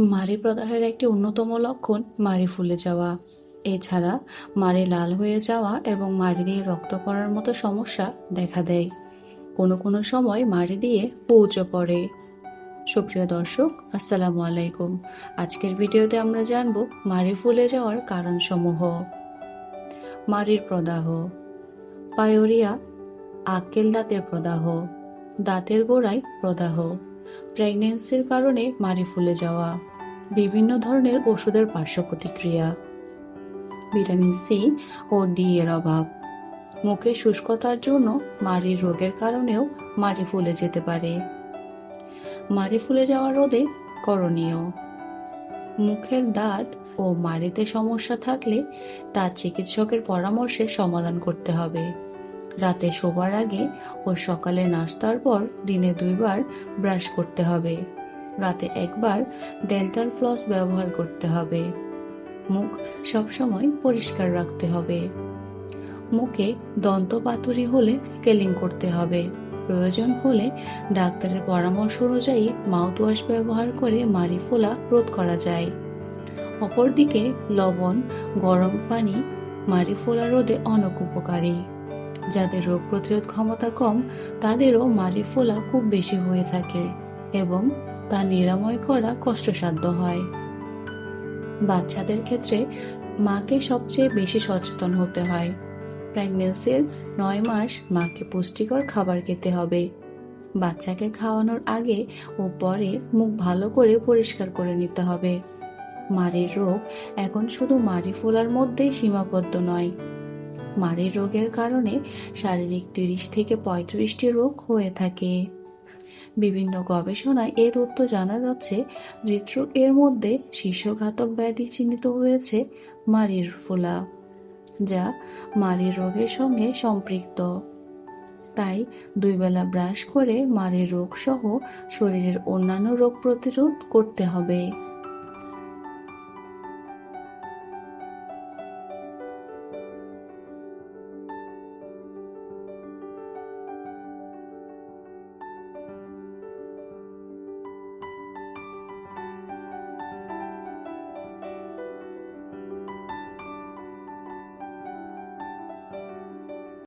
মাড়ি প্রদাহের একটি অন্যতম লক্ষণ মাড়ি ফুলে যাওয়া। এছাড়া মাড়ি লাল হয়ে যাওয়া এবং মাড়ি দিয়ে রক্ত পড়ার মতো সমস্যা দেখা দেয়। কোনো কোনো সময় মাড়ি দিয়ে পৌঁছে পড়ে। সুপ্রিয় দর্শক, আসসালামু আলাইকুম। আজকের ভিডিওতে আমরা জানব মাড়ি ফুলে যাওয়ার কারণসমূহ। মাড়ির প্রদাহ। পায়োরিয়া, আক্কেল দাঁতের প্রদাহ। দাঁতের গোড়ায় প্রদাহ। প্রেগনেন্সির কারণে মাড়ি ফুলে যাওয়া, বিভিন্ন ধরনের ওষুধের পার্শ্ব প্রতিক্রিয়া, ভিটামিন সি ও ডি এর অভাব। মুখে শুষ্কতার জন্য মাড়ির রোগের কারণেও মাড়ি ফুলে যেতে পারে। মাড়ি ফুলে যাওয়া রোধে করণীয়। মুখের দাঁত ও মাড়িতে সমস্যা থাকলে তা চিকিৎসকের পরামর্শে সমাধান করতে হবে। রাতে শোবার আগে ও সকালে নাস্তার পর দিনে দুইবার ব্রাশ করতে হবে। রাতে একবার ডেন্টাল ফ্লস ব্যবহার করতে হবে। মুখ সবসময় পরিষ্কার রাখতে হবে। মুখে দন্ত পাতুরি হলে স্কেলিং করতে হবে। প্রয়োজন হলে ডাক্তারের পরামর্শ অনুযায়ী মাউথওয়াশ ব্যবহার করে মাড়ি ফোলা রোধ করা যায়। অপরদিকে লবণ, গরম পানি মাড়ি ফোলা রোধে অনেক উপকারী। যাদের রোগ প্রতিরোধ ক্ষমতা কম, তাদেরও মাড়ি ফোলা খুব বেশি হয়ে থাকে এবং তা নিরাময় করা কষ্টসাধ্য হয়। বাচ্চাদের ক্ষেত্রে মাকে সবচেয়ে বেশি সচেতন হতে হয়। প্রেগনেন্সির নয় মাস মাকে পুষ্টিকর খাবার খেতে হবে। বাচ্চাকে খাওয়ানোর আগে ও পরে মুখ ভালো করে পরিষ্কার করে নিতে হবে। মাড়ির রোগ এখন শুধু মাড়ি ফোলার মধ্যেই সীমাবদ্ধ নয় মাড়ির রোগের কারণে শারীরিক তিরিশ থেকে পঁয়ত্রিশটি রোগ হয়ে থাকে। বিভিন্ন গবেষণায় এ তথ্য জানা যাচ্ছে হৃদরোগ এর মধ্যে শীর্ষঘাতক ব্যাধি চিহ্নিত হয়েছে মাড়ির ফোলা, যা মাড়ির রোগের সঙ্গে সম্পৃক্ত। তাই দুই বেলা ব্রাশ করে মাড়ির রোগ সহ শরীরের অন্যান্য রোগ প্রতিরোধ করতে হবে।